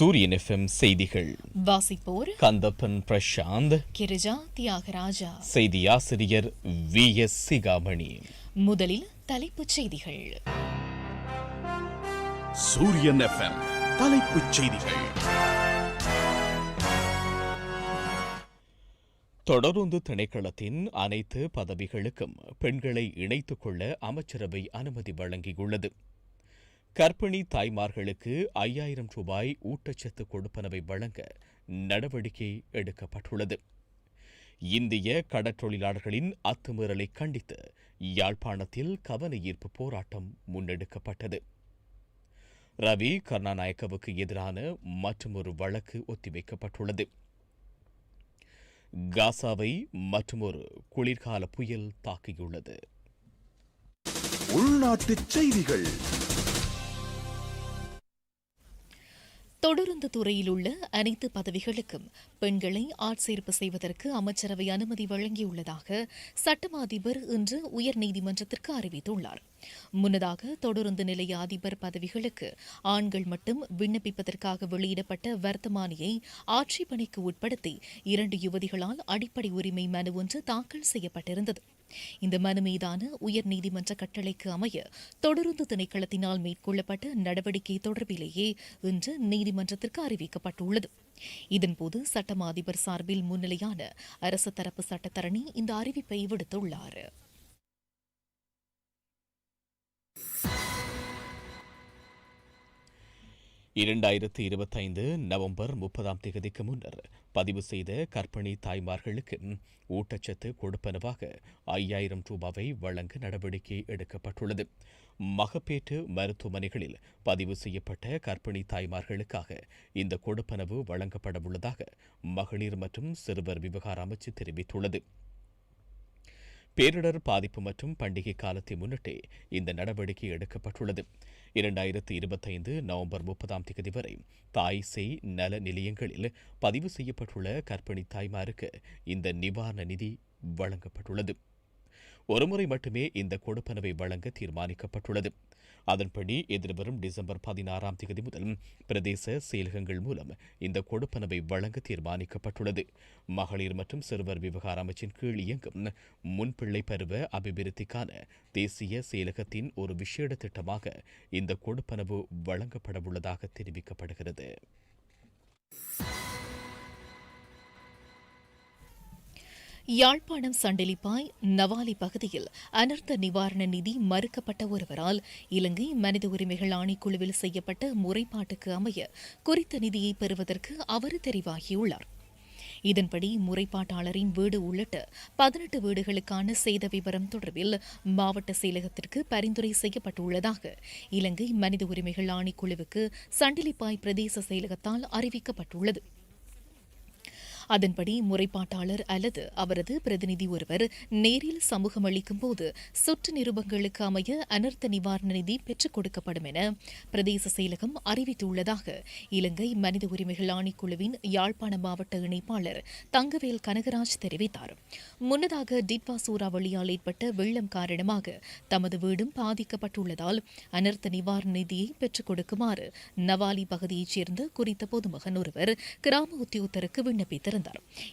சூரியன் எஃப்எம் செய்திகள். வாசிப்போர் கந்தப்பன் பிரசாந்த். கிரிஜா தியாகராஜா. செய்தி ஆசிரியர் வி எஸ் சிகாமணி. முதலில் தலைப்புச் செய்திகள். சூரியன் எஃப்எம் தலைப்புச் செய்திகள். தொடருந்து திணைக்களத்தின் அனைத்து பதவிகளுக்கும் பெண்களை இணைத்துக் கொள்ள அமைச்சரவை அனுமதி வழங்கியுள்ளது. கர்ப்பிணி தாய்மார்களுக்கு ஐயாயிரம் ரூபாய் ஊட்டச்சத்து கொடுப்பனவை வழங்க நடவடிக்கை எடுக்கப்பட்டுள்ளது. இந்திய கடற்றொழிலாளர்களின் அத்துமீறலை கண்டித்து யாழ்ப்பாணத்தில் கவன ஈர்ப்பு போராட்டம் முன்னெடுக்கப்பட்டது. ரவி கருணாநாயக்கவுக்கு எதிரான மற்றொரு வழக்கு ஒத்திவைக்கப்பட்டுள்ளது. காசாவை மற்றொரு குளிர்கால புயல் தாக்கியுள்ளது. உள்நாட்டுச் செய்திகள். தொடருந்து துறையில் உள்ள அனைத்து பதவிகளுக்கும் பெண்களை ஆட்சேர்ப்பு செய்வதற்கு அமைச்சரவை அனுமதி வழங்கியுள்ளதாக சட்டமா அதிபர் இன்று உயர்நீதிமன்றத்திற்கு அறிவித்துள்ளார். முன்னதாக தொடருந்து நிலைய அதிபர் பதவிகளுக்கு ஆண்கள் மட்டும் விண்ணப்பிப்பதற்காக வெளியிடப்பட்ட வர்த்தமானியை ஆட்சேபனைக்கு உட்படுத்தி இரண்டு யுவதிகளால் அடிப்படை உரிமை மனு ஒன்று தாக்கல் செய்யப்பட்டிருந்தது. இந்த மனு மீதான உயர்நீதிமன்ற கட்டளைக்கு அமைய தொடருந்து திணைக்களத்தினால் மேற்கொள்ளப்பட்ட நடவடிக்கை தொடர்பிலேயே இன்று நீதிமன்றத்திற்கு அறிவிக்கப்பட்டுள்ளது. இதன்போது சட்டமா அதிபர் சார்பில் முன்னிலையான அரசு தரப்பு சட்டத்தரணி இந்த அறிவிப்பை விடுத்துள்ளார். இரண்டாயிரத்தி இருபத்தைந்து நவம்பர் முப்பதாம் தேதிக்கு முன்னர் பதிவு செய்த கர்ப்பிணி தாய்மார்களுக்கு ஊட்டச்சத்து கொடுப்பனவாக ஐயாயிரம் ரூபாவை வழங்க நடவடிக்கை எடுக்கப்பட்டுள்ளது. மகப்பேற்று மருத்துவமனைகளில் பதிவு செய்யப்பட்ட கர்ப்பிணி தாய்மார்களுக்காக இந்த கொடுப்பனவு வழங்கப்படவுள்ளதாக மகளிர் மற்றும் சிறுவர் விவகார அமைச்சு தெரிவித்துள்ளது. பேரிடர் பாதிப்பு மற்றும் பண்டிகை காலத்தை முன்னிட்டு இந்த நடவடிக்கை எடுக்கப்பட்டுள்ளது. இரண்டாயிரத்தி இருபத்தைந்து நவம்பர் முப்பதாம் தேதி வரை தாய் செய் நல நிலையங்களில் பதிவு செய்யப்பட்டுள்ள கர்ப்பிணி தாய்மாருக்கு இந்த நிவாரண நிதி வழங்கப்பட்டுள்ளது. ஒருமுறை மட்டுமே இந்த கொடுப்பனவை வழங்க தீர்மானிக்கப்பட்டுள்ளது. அதன்படி எதிர்வரும் டிசம்பர் பதினாறாம் தேதி முதல் பிரதேச செயலகங்கள் மூலம் இந்த கொடுப்பனவை வழங்க தீர்மானிக்கப்பட்டுள்ளது. மகளிர் மற்றும் சிறுவர் விவகார அமைச்சின் கீழ் இயங்கும் முன்பிள்ளை பருவ அபிவிருத்திக்கான தேசிய செயலகத்தின் ஒரு விசேட திட்டமாக இந்த கொடுப்பனவு வழங்கப்படவுள்ளதாக தெரிவிக்கப்படுகிறது. யாழ்ப்பாணம் சண்டிலிப்பாய் நவாலி பகுதியில் அனர்த்த நிவாரண நிதி மறுக்கப்பட்ட ஒருவரால் இலங்கை மனித உரிமைகள் ஆணைக்குழுவில் செய்யப்பட்ட முறைப்பாட்டுக்கு அமைய குறித்த நிதியை பெறுவதற்கு அவர் தெரிவாகியுள்ளார். இதன்படி முறைப்பாட்டாளரின் வீடு உள்ளிட்ட பதினெட்டு வீடுகளுக்கான சேத விவரம் தொடர்பில் மாவட்ட செயலகத்திற்கு பரிந்துரை செய்யப்பட்டுள்ளதாக இலங்கை மனித உரிமைகள் ஆணைக்குழுவுக்கு சண்டிலிப்பாய் பிரதேச செயலகத்தால் அறிவிக்கப்பட்டுள்ளது. அதன்படி முறைப்பாட்டாளர் அல்லது அவரது பிரதிநிதி ஒருவர் நேரில் சமூகம் அளிக்கும் போது சொற்று நிருபங்களுக்கு அமைய அனர்த்த நிவாரண நிதி பெற்றுக் கொடுக்கப்படும் என பிரதேச செயலகம் அறிவித்துள்ளதாக இலங்கை மனித உரிமைகள் ஆணைக்குழுவின் யாழ்ப்பாண மாவட்ட இணைப்பாளர் தங்கவேல் கனகராஜ் தெரிவித்தார். முன்னதாக டிட்வா சூறாவளியால் ஏற்பட்ட வெள்ளம் காரணமாக தமது வீடும் பாதிக்கப்பட்டுள்ளதால் அனர்த்த நிவாரண நிதியை பெற்றுக் கொடுக்குமாறு நவாலி பகுதியைச் சேர்ந்த குறித்த பொதுமகன் ஒருவர் கிராம உத்தியோகத்தருக்கு விண்ணப்பித்திருந்தார்.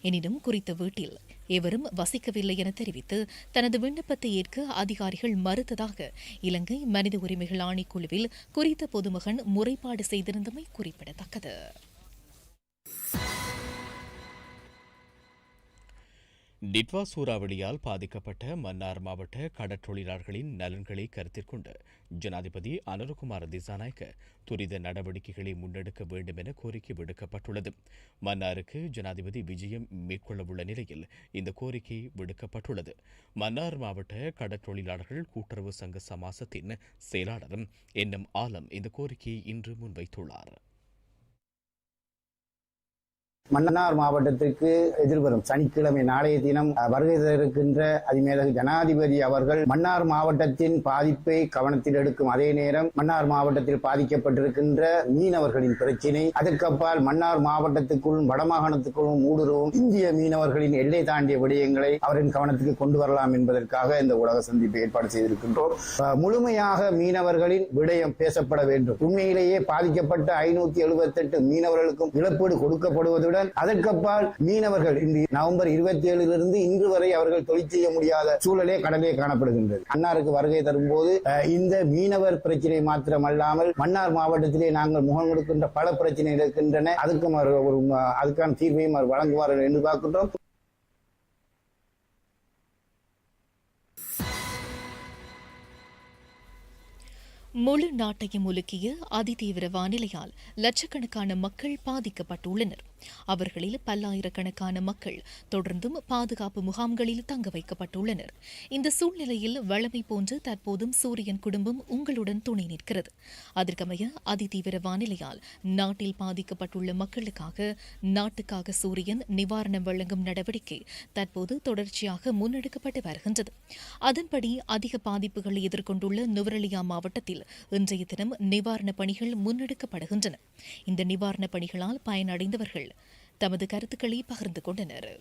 எனினும் குறித்த வீட்டில் எவரும் வசிக்கவில்லை என தெரிவித்து தனது விண்ணப்பத்தை ஏற்க அதிகாரிகள் மறுத்ததாக இலங்கை மனித உரிமைகள் ஆணைக்குழுவில் குறித்த பொதுமகன் முறைப்பாடு செய்திருந்தமை குறிப்பிடத்தக்கது. டிட்வா சூறாவளியால் பாதிக்கப்பட்ட மன்னார் மாவட்ட கடற்றொழிலாளர்களின் நலன்களை கருத்தில் கொண்டு ஜனாதிபதி அனுரகுமார் திசாநாயக்க துரித நடவடிக்கைகளை முன்னெடுக்க வேண்டும் என கோரிக்கை விடுக்கப்பட்டுள்ளது. மன்னாருக்கு ஜனாதிபதி விஜயம் மேற்கொள்ளவுள்ள நிலையில் இந்த கோரிக்கை விடுக்கப்பட்டுள்ளது. மன்னார் மாவட்ட கடற்றொழிலாளர்கள் கூட்டுறவு சங்க சமாசத்தின் செயலாளர் என் எம் ஆலம் இந்த கோரிக்கையை இன்று முன்வைத்துள்ளார். மன்னார் மாவட்டத்திற்கு எதிர்வரும் சனிக்கிழமை நாளைய தினம் வருகை இருக்கின்ற அதிமேலக ஜனாதிபதி அவர்கள் மன்னார் மாவட்டத்தின் பாதிப்பை கவனத்தில் எடுக்கும் அதே நேரம் மன்னார் மாவட்டத்தில் பாதிக்கப்பட்டிருக்கின்ற மீனவர்களின் பிரச்சினை அதற்கப்பால் மன்னார் மாவட்டத்துக்குள்ளும் வடமாகாணத்துக்குள்ளும் ஊடுருவும் இந்திய மீனவர்களின் எல்லை தாண்டிய விடயங்களை அவரின் கவனத்துக்கு கொண்டு வரலாம் என்பதற்காக இந்த உலக சந்திப்பை ஏற்பாடு செய்திருக்கின்றோம். முழுமையாக மீனவர்களின் விடயம் பேசப்பட வேண்டும். உண்மையிலேயே பாதிக்கப்பட்ட ஐநூத்தி எழுபத்தி எட்டு மீனவர்களுக்கும் இழப்பீடு கொடுக்கப்படுவதுடன் அதற்கப்பால் மீனவர்கள் இந்த நவம்பர் இருபத்தி ஏழிலிருந்து இன்று வரை அவர்கள் தொழில் செய்ய முடியாத சூழலே கடலே காணப்படுகின்றது. அன்னாருக்கு வருகை தரும்போது இந்த மீனவர் பிரச்சனை மாத்திரமல்லாமல் மன்னார் மாவட்டத்திலே நாங்கள் முகம் கொடுக்கின்ற பல பிரச்சனைகள் இருக்கின்றன. அதுக்கும் அவர் ஒரு அதுக்கான தீர்வையும் அவர் வழங்குவார்கள் என்று பார்க்கின்றோம். முழு நாட்டையும் உலுக்கிய அதிதீவிர வானிலையால் லட்சக்கணக்கான மக்கள் பாதிக்கப்பட்டுள்ளனர். அவர்களில் பல்லாயிரக்கணக்கான மக்கள் தொடர்ந்தும் பாதுகாப்பு முகாம்களில் தங்க வைக்கப்பட்டுள்ளனர். இந்த சூழ்நிலையில் வளமை போன்று தற்போதும் சூரியன் குடும்பம் உங்களுடன் துணை நிற்கிறது. அதற்கமைய அதிதீவிர வானிலையால் நாட்டில் பாதிக்கப்பட்டுள்ள மக்களுக்காக நாட்டுக்காக சூரியன் நிவாரணம் வழங்கும் நடவடிக்கை தற்போது தொடர்ச்சியாக முன்னெடுக்கப்பட்டு வருகின்றது. அதன்படி அதிக பாதிப்புகளை எதிர்கொண்டுள்ள நுவரெலியா மாவட்டத்தில் இன்றைய தினம் நிவாரணப் பணிகள் முன்னெடுக்கப்படுகின்றன. இந்த நிவாரணப் பணிகளால் பயனடைந்தவர்கள் தமது கருத்துக்களை பகிர்ந்து கொண்டனர்.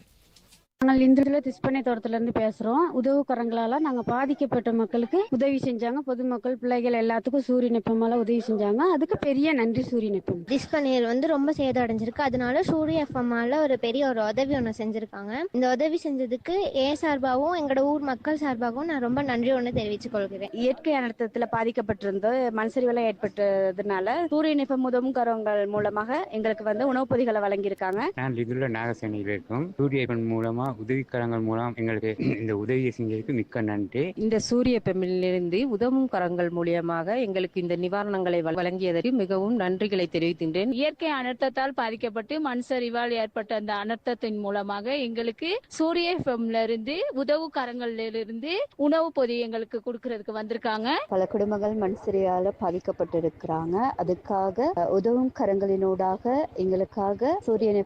நாங்கள் இந்துல திஸ்பனை தோட்டத்துல இருந்து பேசுறோம். உதவுக்கரங்களால நாங்க பாதிக்கப்பட்ட மக்களுக்கு உதவி செஞ்சாங்க. பொதுமக்கள் பிள்ளைகள் எல்லாத்துக்கும் சூரியன் எப்பமால உதவி செஞ்சாங்க. அதுக்கு பெரிய நன்றி சூரியன் எப்பம் டிஸ்கனியர் வந்து ரொம்ப சேதம் அடைஞ்சிருக்கு. அதனால சூரிய எஃப்எம்மால ஒரு பெரிய ஒரு உதவி ஒன்று செஞ்சிருக்காங்க. இந்த உதவி செஞ்சதுக்கு ஏ சார்பாகவும் எங்களோட ஊர் மக்கள் சார்பாகவும் நான் ரொம்ப நன்றி ஒன்று தெரிவித்துக் கொள்கிறேன். இயற்கை அனர்த்தத்துல பாதிக்கப்பட்டிருந்த மண்சரிவெல்லாம் ஏற்பட்டதுனால சூரியன் எப்பம் உதவுக்கரங்கள் மூலமாக எங்களுக்கு வந்து உணவுப் பொதிகளை வழங்கியிருக்காங்க. நான் லிதுல நாகசேனையில் இருக்கும். சூரியப்பன் மூலமா உதவிக்கரங்கள் மூலம் எங்களுக்கு இந்த உதவியை செஞ்சதுக்கு மிக்க நன்றி. இந்த சூரிய பெமிலிருந்து உதவும் கரங்கள் மூலியமாக எங்களுக்கு இந்த நிவாரணங்களை வழ- வழங்கியதற்கு மிகவும் நன்றிகளை தெரிவிக்கின்றேன். இயற்கை அனர்த்தத்தால் பாதிக்கப்பட்டு மண் சரிவால் ஏற்பட்ட அந்த அனர்த்தத்தின் மூலமாக எங்களுக்கு சூரிய எஃப்எம்ல இருந்து உதவு கரங்கள்ல இருந்து உணவு பொதி எங்களுக்கு கொடுக்கறதுக்கு வந்திருக்காங்க. பல குடும்பங்கள் மண் சரியால பாதிக்கப்பட்டிருக்கிறாங்க. அதுக்காக உதவும் கரங்களினூடாக எங்களுக்காக சூரியன்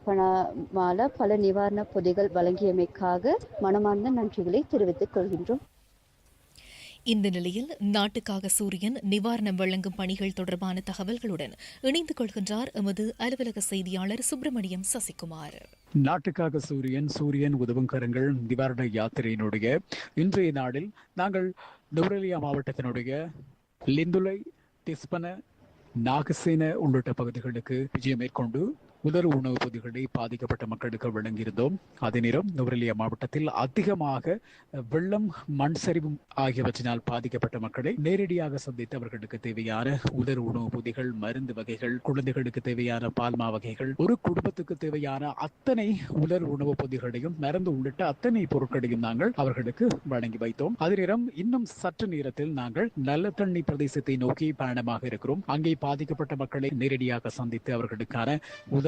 மால பல நிவாரண பொதிகள் வழங்கியமைக்காக மனமார்ந்த நன்றிகளை தெரிவித்துக் கொள்கின்றோம். இந்த நிலையில் நாட்டுக்காக சூரியன் நிவாரணம் வழங்கும் பணிகள் தொடர்பான தகவல்களுடன் இணைந்து கொள்கின்றார் எமது அலுவலக செய்தியாளர் சுப்பிரமணியம் சசிகுமார். நாட்டுக்காக சூரியன் சூரியன் உதவும் கரங்கள் நிவாரண யாத்திரையினுடைய இன்றைய நாளில் நாங்கள் நுவரெலியா மாவட்டத்தினுடைய லிந்துலை டிஸ்பன நாகசேன உள்ளிட்ட பகுதிகளுக்கு விஜயம் மேற்கொண்டு முதல் உணவு பொதிகளை பாதிக்கப்பட்ட மக்களுக்கு வழங்கியிருந்தோம். அதே நேரம் நுவரெலியா மாவட்டத்தில் அதிகமாக வெள்ளம் மண் சரிவு ஆகியவற்றினால் பாதிக்கப்பட்ட மக்களை நேரடியாக சந்தித்து அவர்களுக்கு தேவையான உதர் உணவு பொதிகள் மருந்து வகைகள் குழந்தைகளுக்கு தேவையான பால்மா வகைகள் ஒரு குடும்பத்துக்கு தேவையான அத்தனை உலர் உணவு பொதிகளையும் மருந்து உள்ளிட்ட அத்தனை பொருட்களையும் நாங்கள் அவர்களுக்கு வழங்கி வைத்தோம். அதே நேரம் இன்னும் சற்று நேரத்தில் நாங்கள் நல்ல தண்ணி பிரதேசத்தை நோக்கி பயணமாக இருக்கிறோம். அங்கே பாதிக்கப்பட்ட மக்களை நேரடியாக சந்தித்து அவர்களுக்கான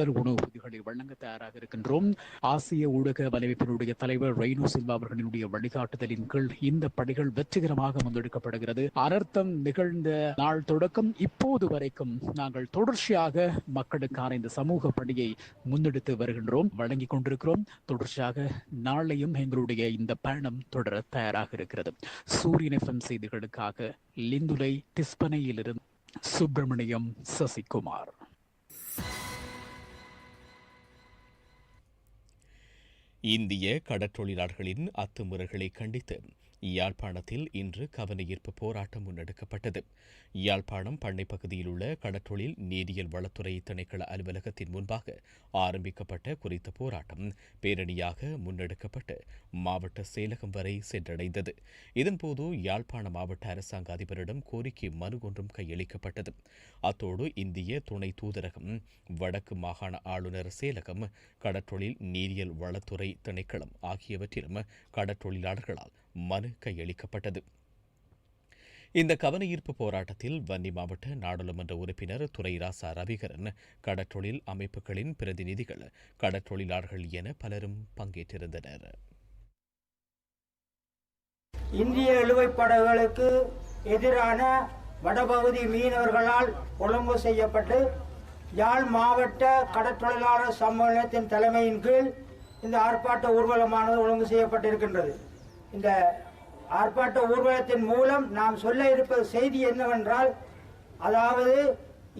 முதல் உணவு பொதிகளை வழங்க தயாராக இருக்கின்றோம். ஆசிய ஊடக வலைமைப்பினுடைய தலைவர் ரெய்னோ சில்வா அவர்களினுடைய வழிகாட்டுதலின் கீழ் இந்த பணிகள் வெற்றிகரமாக முன்னெடுக்கப்படுகிறது. அனர்த்தம் நிகழ்ந்த நாள் தொடக்கம். இப்போது வரைக்கும் நாங்கள் தொடர்ச்சியாக மக்களுக்கான இந்த சமூக பணியை முன்னெடுத்து வருகின்றோம் வழங்கி கொண்டிருக்கிறோம். தொடர்ச்சியாக நாளையும் எங்களுடைய இந்த பயணம் தொடர தயாராக இருக்கிறது. சூரியன் எஃப்எம் செய்திகளுக்காக லிந்துலை டிஸ்பனையிலிருந்து சுப்பிரமணியம் சசிகுமார். இந்திய கடற்றொழிலாளர்களின் அத்துமுறைகளை கண்டித்து யாழ்ப்பாணத்தில் இன்று கவனஈர்ப்பு போராட்டம் முன்னெடுக்கப்பட்டது. யாழ்ப்பாணம் பண்ணை பகுதியில் உள்ள கடற்றொழில் நீரியல் வளத்துறை திணைக்கள அலுவலகத்தின் முன்பாக ஆரம்பிக்கப்பட்ட குறித்த போராட்டம் பேரணியாக முன்னெடுக்கப்பட்டு மாவட்ட செயலகம் வரை சென்றடைந்தது. இதன்போது யாழ்ப்பாண மாவட்ட அரசாங்க அதிபரிடம் கோரிக்கை மனு ஒன்றும் கையளிக்கப்பட்டது. அத்தோடு இந்திய துணை தூதரகம் வடக்கு மாகாண ஆளுநர் செயலகம் கடற்றொழில் நீரியல் வளத்துறை திணைக்களம் ஆகியவற்றிலும் கடற்றொழிலாளர்களால் மனு கையளிக்கப்பட்டது. இந்த கவனஈர்ப்பு போராட்டத்தில் வன்னி மாவட்ட நாடாளுமன்ற உறுப்பினர் துரைராசா ரவிகரன் கடற்றொழில் அமைப்புகளின் பிரதிநிதிகள் கடற்றொழிலாளர்கள் என பலரும் பங்கேற்றிருந்தனர். இந்திய இழுவைப் படகுகளுக்கு எதிரான வடபகுதி மீனவர்களால் ஒழுங்கு செய்யப்பட்டு யாழ் மாவட்ட கடற்றொழிலாளர் சம்மேளனத்தின் தலைமையின் கீழ் இந்த ஆர்ப்பாட்ட ஊர்வலமானது ஒழுங்கு செய்யப்பட்டிருக்கின்றது. இந்த ஆர்ப்பாட்ட ஊர்வலத்தின் மூலம் நாம் சொல்ல இருப்பது செய்தி என்னவென்றால் அதாவது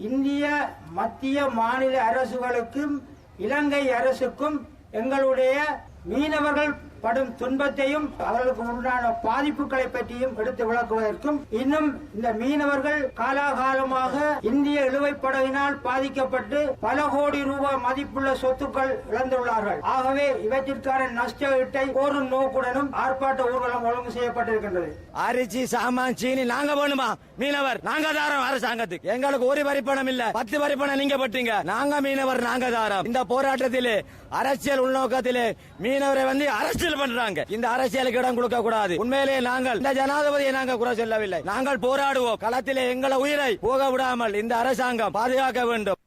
இந்திய மத்திய மாநில அரசுகளுக்கும் இலங்கை அரசுக்கும் எங்களுடைய மீனவர்கள் படும் துன்பத்தையும் அவர்களுக்கு உண்டான பாதிப்புகளை பற்றியும் எடுத்து விளக்குவதற்கும் இன்னும் இந்த மீனவர்கள் காலாகாலமாக இந்திய இழுவை படகினால் பாதிக்கப்பட்டு பல கோடி ரூபாய் மதிப்புள்ள சொத்துக்கள் இழந்துள்ளார்கள். ஆகவே இவற்றிற்கான நஷ்ட ஈட்டை கோரும் நோக்குடனும் ஆர்ப்பாட்ட ஊர்வலம் ஒழுங்கு செய்யப்பட்டிருக்கின்றது. அரிசி சாமான் சீனி நாங்க வேணுமா மீனவர் நாங்க தாரம் அரசாங்கத்துக்கு. எங்களுக்கு ஒரு வரிப்பணம் இல்ல. பத்து வரிப்பணம் நீங்க பட்டீங்க. நாங்க மீனவர் நாங்க தாரம் இந்த போராட்டத்திலே அரசியல் உள்நோக்கத்திலே மீனவரை வந்து அரசியல் பண்றாங்க. இந்த அரசியலுக்கு இடம் கொடுக்க கூடாது. உண்மையிலே நாங்கள் இந்த ஜனாதிபதியை நாங்கள் குறை சொல்லவில்லை. நாங்கள் போராடுவோம். களத்திலே எங்களை உயிரை போக விடாமல் இந்த அரசாங்கம் பாதுகாக்க வேண்டும்.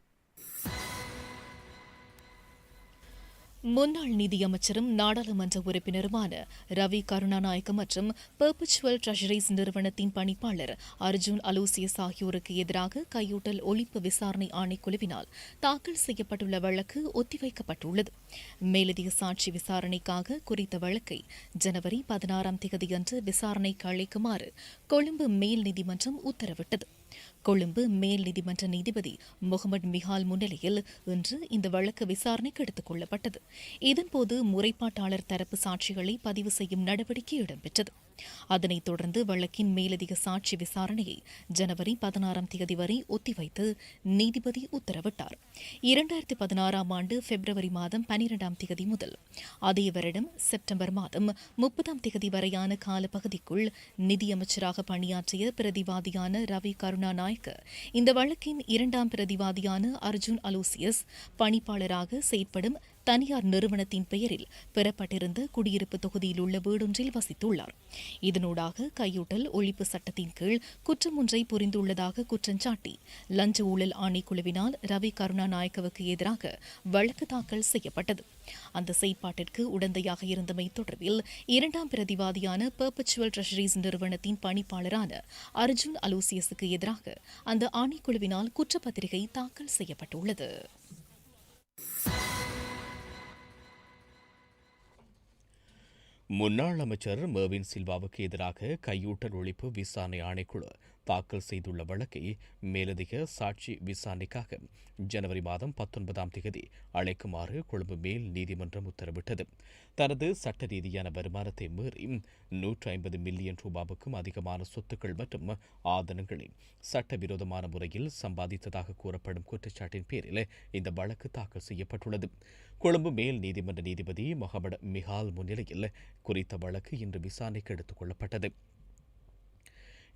முன்னாள் நிதியமைச்சரும் நாடாளுமன்ற உறுப்பினருமான ரவி கருணாநாயக்க மற்றும் பெர்பச்சுவல் ட்ரெஷரிஸ் நிறுவனத்தின் பணிப்பாளர் அர்ஜுன் அலோசியஸ் ஆகியோருக்கு எதிராக கையூட்டல் ஒழிப்பு விசாரணை ஆணைக்குழுவினால் தாக்கல் செய்யப்பட்டுள்ள வழக்கு ஒத்திவைக்கப்பட்டுள்ளது. மேலதிக சாட்சி விசாரணைக்காக குறித்த வழக்கை ஜனவரி பதினாறாம் தேதியன்று விசாரணைக்கு அழைக்குமாறு கொழும்பு மேல் நீதிமன்றம் உத்தரவிட்டது. கொழும்பு மேல் நீதிமன்ற நீதிபதி முகமது மிஹால் முன்னிலையில் இன்று இந்த வழக்கு விசாரணைக்கு எடுத்துக் கொள்ளப்பட்டது. இதன்போது முறைப்பாட்டாளர் தரப்பு சாட்சிகளை பதிவு செய்யும் நடவடிக்கை இடம்பெற்றது. அதனைத் தொடர்ந்து வழக்கின் மேலதிக சாட்சி விசாரணையை ஜனவரி பதினாறாம் தேதி வரை ஒத்திவைத்து நீதிபதி உத்தரவிட்டார். இரண்டாயிரத்தி பதினாறாம் ஆண்டு பிப்ரவரி மாதம் பனிரெண்டாம் தேதி முதல். அதே வருடம் செப்டம்பர் மாதம் முப்பதாம் தேதி வரையான காலப்பகுதிக்குள் நிதியமைச்சராக பணியாற்றிய பிரதிவாதியான ரவி நாயக்க. இந்த வழக்கின் இரண்டாம் பிரதிவாதியான அர்ஜுன் அலோசியஸ் பணிப்பாளராக செயற்படும் தனியார் நிறுவனத்தின் பெயரில் பெறப்பட்டிருந்த குடியிருப்பு தொகுதியில் உள்ள வீடொன்றில் வசித்துள்ளார். இதனூடாக கையூட்டல் ஒழிப்பு சட்டத்தின் கீழ் குற்றம் ஒன்றை புரிந்துள்ளதாக குற்றஞ்சாட்டி லஞ்ச ஊழல் ஆணைக்குழுவினால் ரவி கருணாநாயக்கவுக்கு எதிராக வழக்கு தாக்கல் செய்யப்பட்டது. அந்த செயற்பாட்டிற்கு உடந்தையாக இருந்தமை தொடர்பில் இரண்டாம் பிரதிவாதியான பெர்பச்சுவல் ட்ரெஷரிஸ் நிறுவனத்தின் பணிப்பாளரான அர்ஜுன் அலோசியஸுக்கு எதிராக அந்த ஆணைக்குழுவினால் குற்றப்பத்திரிகை தாக்கல் செய்யப்பட்டுள்ளது. முன்னாள் அமைச்சர் மேவின் சில்வாவுக்கு எதிராக கையூட்டல் ஒழிப்பு விசாரணை ஆணைக்குழு தாக்கல் செய்துள்ள வழக்கை மேலதிக சாட்சி விசாரணைக்காக ஜனவரி மாதம் பத்தொன்பதாம் தேதி அழைக்குமாறு கொழும்பு மேல் நீதிமன்றம் உத்தரவிட்டது. தனது சட்ட ரீதியான வருமானத்தை மீறி நூற்று ஐம்பது மில்லியன் ரூபாவுக்கும் அதிகமான சொத்துக்கள் மற்றும் ஆதனங்களை சட்டவிரோதமான முறையில் சம்பாதித்ததாக கூறப்படும் குற்றச்சாட்டின் பேரில் இந்த வழக்கு தாக்கல் செய்யப்பட்டுள்ளது. கொழும்பு மேல் நீதிமன்ற நீதிபதி முகமது மிஹால் முன்னிலையில் குறித்த வழக்கு இன்று விசாரணைக்கு எடுத்துக் கொள்ளப்பட்டது.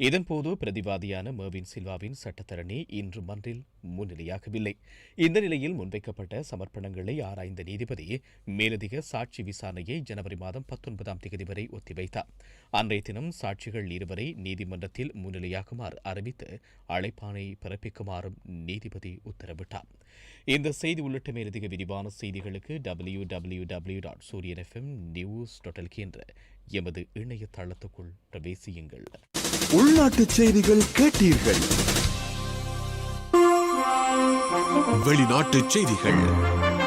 இதன்போது பிரதிவாதியான மர்வின் சில்வாவின் சட்டத்தரணி இன்று மன்றில் முன்னிலையாகவில்லை. இந்த நிலையில் முன்வைக்கப்பட்ட சமர்ப்பணங்களை ஆராய்ந்த நீதிபதி மேலதிக சாட்சி விசாரணையை ஜனவரி மாதம் பத்தொன்பதாம் தேதி வரை ஒத்திவைத்தார். அன்றைய தினம் சாட்சிகள் இருவரை நீதிமன்றத்தில் முன்னிலையாகுமாறு அறிவித்து அழைப்பானை பிறப்பிக்குமாறும் நீதிபதி உத்தரவிட்டார். இந்த செய்தி உள்ளிட்ட மேலதிக விரிவான செய்திகளுக்கு W W W dot Sooriyan FM news dot என்ற எமது இணையதளத்துக்குள் பிரவேசியுங்கள். உள்நாட்டு செய்திகள் கேட்டீர்கள். வெளிநாட்டு செய்திகள்.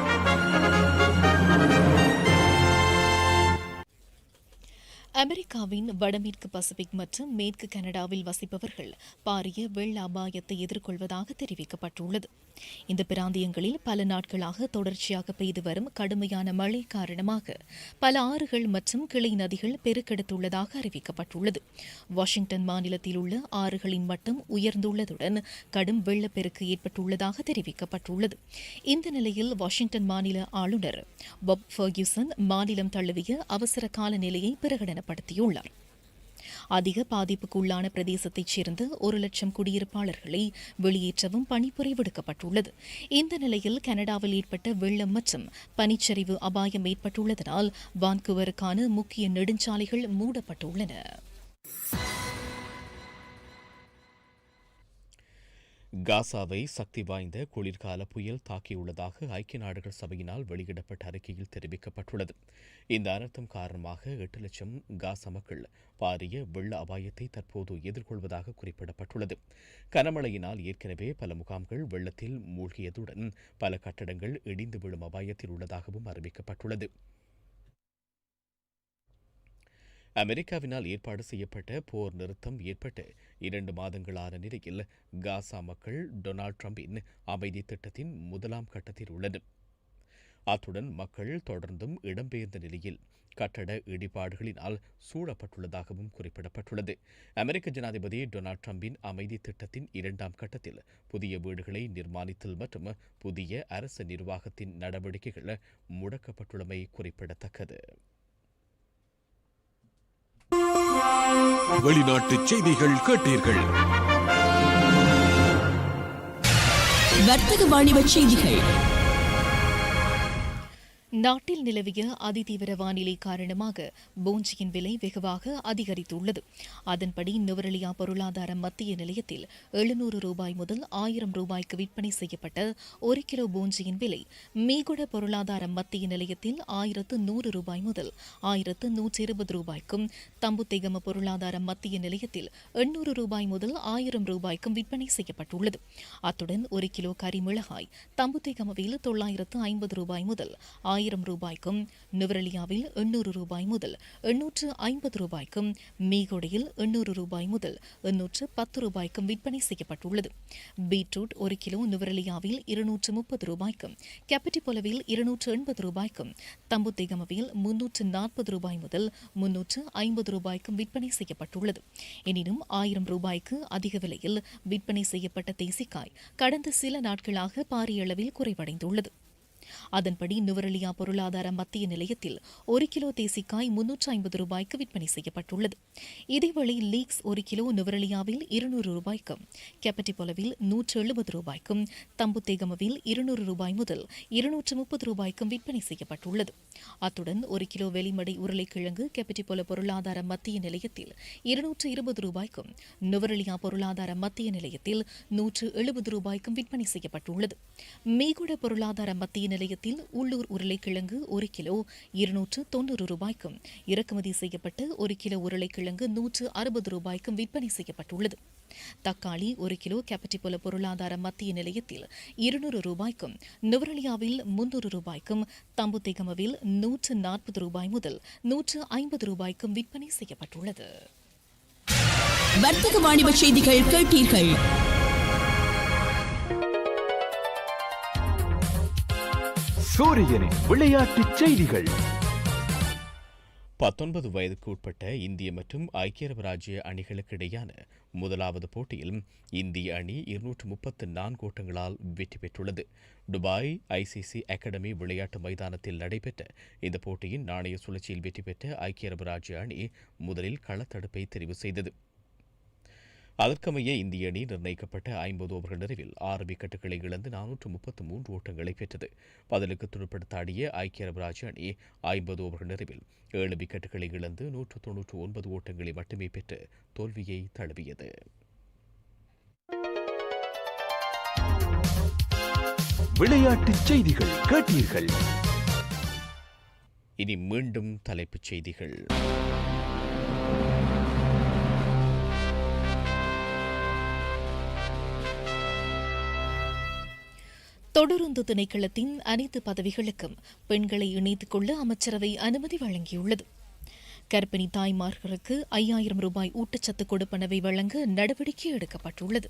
அமெரிக்காவின் வடமேற்கு பசிபிக் மற்றும் மேற்கு கனடாவில் வசிப்பவர்கள் பாரிய வெள்ள அபாயத்தை எதிர்கொள்வதாக தெரிவிக்கப்பட்டுள்ளது. இந்த பிராந்தியங்களில் பல நாட்களாக தொடர்ச்சியாக பெய்து வரும் கடுமையான மழை காரணமாக பல ஆறுகள் மற்றும் கிளை நதிகள் பெருக்கெடுத்துள்ளதாக அறிவிக்கப்பட்டுள்ளது. வாஷிங்டன் மாநிலத்தில் உள்ள ஆறுகளின் மட்டம் உயர்ந்துள்ளதுடன் கடும் வெள்ளப்பெருக்கு ஏற்பட்டுள்ளதாக தெரிவிக்கப்பட்டுள்ளது. இந்த நிலையில் வாஷிங்டன் மாநில ஆளுநர் பப் ஃபர்கியூசன் மாநிலம் தழுவிய அவசர கால நிலையை பிரகடனப்படுத்தியுள்ளார் அதிக பாதிப்புக்குள்ளான பிரதேசத்தைச் சேர்ந்த ஒரு லட்சம் குடியிருப்பாளர்களை வெளியேற்றவும் பணிப்புரை விடுக்கப்பட்டுள்ளது. இந்த நிலையில் கனடாவில் ஏற்பட்ட வெள்ளம் மற்றும் பனிச்சரிவு அபாயம் ஏற்பட்டுள்ளதனால் வான்குவருக்கான முக்கிய நெடுஞ்சாலைகள் மூடப்பட்டுள்ளன. காசாவை சக்தி வாய்ந்த குளிர்கால புயல் தாக்கியுள்ளதாக ஐக்கிய நாடுகள் சபையினால் வெளியிடப்பட்ட அறிக்கையில் தெரிவிக்கப்பட்டுள்ளது. இந்த அனர்த்தம் காரணமாக எட்டு லட்சம் காசா மக்கள் பாரிய வெள்ள அபாயத்தை தற்போது எதிர்கொள்வதாக குறிப்பிடப்பட்டுள்ளது. கனமழையினால் ஏற்கனவே பல முகாம்கள் வெள்ளத்தில் மூழ்கியதுடன் பல கட்டடங்கள் இடிந்து விழும் அபாயத்தில் உள்ளதாகவும் அறிவிக்கப்பட்டுள்ளது. அமெரிக்காவினால் ஏற்பாடு செய்யப்பட்ட போர் நிறுத்தம் ஏற்பட்டு இரண்டு மாதங்களான நிலையில் காசா மக்கள் டொனால்ட் ட்ரம்பின் அமைதி திட்டத்தின் முதலாம் கட்டத்தில் உள்ளனர். அத்துடன் மக்கள் தொடர்ந்தும் இடம்பெயர்ந்த நிலையில் கட்டட இடிபாடுகளினால் சூழப்பட்டுள்ளதாகவும் குறிப்பிடப்பட்டுள்ளது. அமெரிக்க ஜனாதிபதி டொனால்ட் ட்ரம்பின் அமைதி திட்டத்தின் இரண்டாம் கட்டத்தில் புதிய வீடுகளை நிர்மாணித்தல் மற்றும் புதிய அரசு நிர்வாகத்தின் நடவடிக்கைகள் முடக்கப்பட்டுள்ளமை குறிப்பிடத்தக்கது. வெளிநாட்டு செய்திகள் கேட்டீர்கள். வர்த்தக வாணிப செய்திகள். நாட்டில் நிலவிய அதிதீவிர வானிலை காரணமாக போஞ்சியின் விலை வெகுவாக அதிகரித்துள்ளது. அதன்படி நுவரெலியா பொருளாதார மத்திய நிலையத்தில் எழுநூறு ரூபாய் முதல் ஆயிரம் ரூபாய்க்கு விற்பனை செய்யப்பட்ட ஒரு கிலோ போஞ்சியின் விலை மீகுட பொருளாதார மத்திய நிலையத்தில் ஆயிரத்து நூறு ரூபாய் முதல் ஆயிரத்து நூற்றி இருபது ரூபாய்க்கும் தம்புத்தேகம பொருளாதார மத்திய நிலையத்தில் எண்ணூறு ரூபாய் முதல் ஆயிரம் ரூபாய்க்கும் விற்பனை செய்யப்பட்டுள்ளது. அத்துடன் ஒரு கிலோ கறி மிளகாய் தம்புத்தேகமவில் தொள்ளாயிரத்து ஐம்பது ரூபாய் முதல் ஆயிரம் ஆயிரம் ரூபாய்க்கும் நுவரெலியாவில் எண்ணூறு ரூபாய் முதல் எண்ணூற்று ஐம்பது ரூபாய்க்கும் மீகொடையில் எண்ணூறு ரூபாய் முதல் எண்ணூற்று பத்து ரூபாய்க்கும் விற்பனை செய்யப்பட்டுள்ளது. பீட்ரூட் ஒரு கிலோ நுவரெலியாவில் இருநூற்று முப்பது ரூபாய்க்கும் கேப்பிட்டிபொலவில் இருநூற்று எண்பது ரூபாய்க்கும் தம்புத்திகமவில் முன்னூற்று நாற்பது ரூபாய் முதல் முன்னூற்று ஐம்பது ரூபாய்க்கும் விற்பனை செய்யப்பட்டுள்ளது. எனினும் ஆயிரம் ரூபாய்க்கு அதிக விலையில் விற்பனை செய்யப்பட்ட தேசிக்காய் கடந்த சில நாட்களாக பாரிய அளவில் குறைவடைந்துள்ளது. அதன்படி நுவரலியா பொருளாதார மத்திய நிலையத்தில் ஒரு கிலோ தேசிக்காய் முன்னூற்று ஐம்பது ரூபாய்க்கு விற்பனை செய்யப்பட்டுள்ளது. இதேவேளை லீக்ஸ் ஒரு கிலோ நுவரலியாவில் இருநூறு ரூபாய்க்கும் கேப்பட்டிபொலவில் நூற்று எழுபது ரூபாய்க்கும் தம்புத்தேகமவில் இருநூறு ரூபாய் முதல் இருநூற்று முப்பது ரூபாய்க்கும் விற்பனை செய்யப்பட்டுள்ளது. அத்துடன் ஒரு கிலோ வெளிமடை உருளைக்கிழங்கு கேப்பட்டிபொல பொருளாதார மத்திய நிலையத்தில் இருநூற்று இருபது ரூபாய்க்கும் நுவரலியா பொருளாதார மத்திய நிலையத்தில் நூற்று எழுபது ரூபாய்க்கும் விற்பனை செய்யப்பட்டுள்ளது. மீகுட பொருளாதார மத்திய நிலையத்தில் உள்ளூர் உருளைக்கிழங்கு ஒரு கிலோ இருநூற்று தொன்னூறு ரூபாய்க்கும் இறக்குமதி செய்யப்பட்டு ஒரு கிலோ உருளைக்கிழங்கு நூற்று அறுபது ரூபாய்க்கும் விற்பனை செய்யப்பட்டுள்ளது. தக்காளி ஒரு கிலோ கேப்பட்டிபொல பொருளாதார மத்திய நிலையத்தில் இருநூறு ரூபாய்க்கும் நுவரலியாவில் முன்னூறு ரூபாய்க்கும் தம்புத்திகமவில் நூற்று நாற்பது ரூபாய் முதல் நூற்று ஐம்பது ரூபாய்க்கும் விற்பனை செய்யப்பட்டுள்ளது. வர்த்தக வாணிப செய்திகள் கேட்டீர்கள். சூரியனின் விளையாட்டுச் செய்திகள். பத்தொன்பது வயதுக்கு உட்பட்ட இந்திய மற்றும் ஐக்கிய அரபு ராஜ்ய அணிகளுக்கு இடையான முதலாவது போட்டியில் இந்திய அணி இருநூற்று முப்பத்து நான்கு ஓட்டங்களால் வெற்றி பெற்றுள்ளது. துபாய் ஐசிசி அகாடமி விளையாட்டு மைதானத்தில் நடைபெற்ற இந்த போட்டியின் நாணய சுழற்சியில் வெற்றி பெற்ற ஐக்கிய அரபு ராஜ்ய அணி முதலில் களத்தடுப்பை தெரிவு செய்தது. அதற்கமைய இந்திய அணி நிர்ணயிக்கப்பட்ட ஐம்பது ஓவர்கள் நிறைவில் ஆறு விக்கெட்டுகளை இழந்து நானூற்று முப்பத்து மூன்று ஓட்டங்களை பெற்றது. பதிலுக்கு துடுப்படுத்தாடிய ஐக்கிய அரபு ராஜ்ய அணி ஐம்பது ஓவர்கள் நிறைவில் ஏழு விக்கெட்டுகளை இழந்து நூற்று தொன்னூற்று ஒன்பது ஓட்டங்களை மட்டுமே பெற்று தோல்வியை தழுவியது. விளையாட்டுச் செய்திகள் கேட்டீர்கள். இனி மீண்டும் தலைப்புச் செய்திகள். தொடருந்து திணைக்களத்தின் அனைத்து பதவிகளுக்கும் பெண்களை இணைத்துக் கொள்ள அமைச்சரவை அனுமதி வழங்கியுள்ளது. கர்ப்பிணி தாய்மார்களுக்கு ஐயாயிரம் ரூபாய் ஊட்டச்சத்து கொடுப்பனவை வழங்க நடவடிக்கை எடுக்கப்பட்டுள்ளது.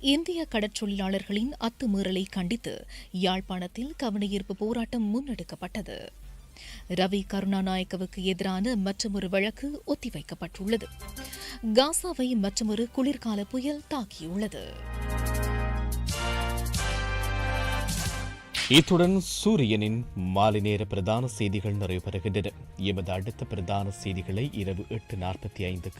இந்திய கடற்றொழிலாளர்களின் அத்துமீறலை கண்டித்து யாழ்ப்பாணத்தில் கவனஈர்ப்பு போராட்டம் முன்னெடுக்கப்பட்டது. ரவி கருணாநாயக்கவுக்கு எதிரான மற்றொரு வழக்கு ஒத்திவைக்கப்பட்டுள்ளது. காசாவை மற்றொரு குளிர்கால புயல் தாக்கியுள்ளது. இத்துடன் சூரியனின் மாலை நேர பிரதான செய்திகள் நிறைவு பெறுகின்றன எமது அடுத்த பிரதான செய்திகளை இரவு எட்டு நாற்பத்தி ஐந்து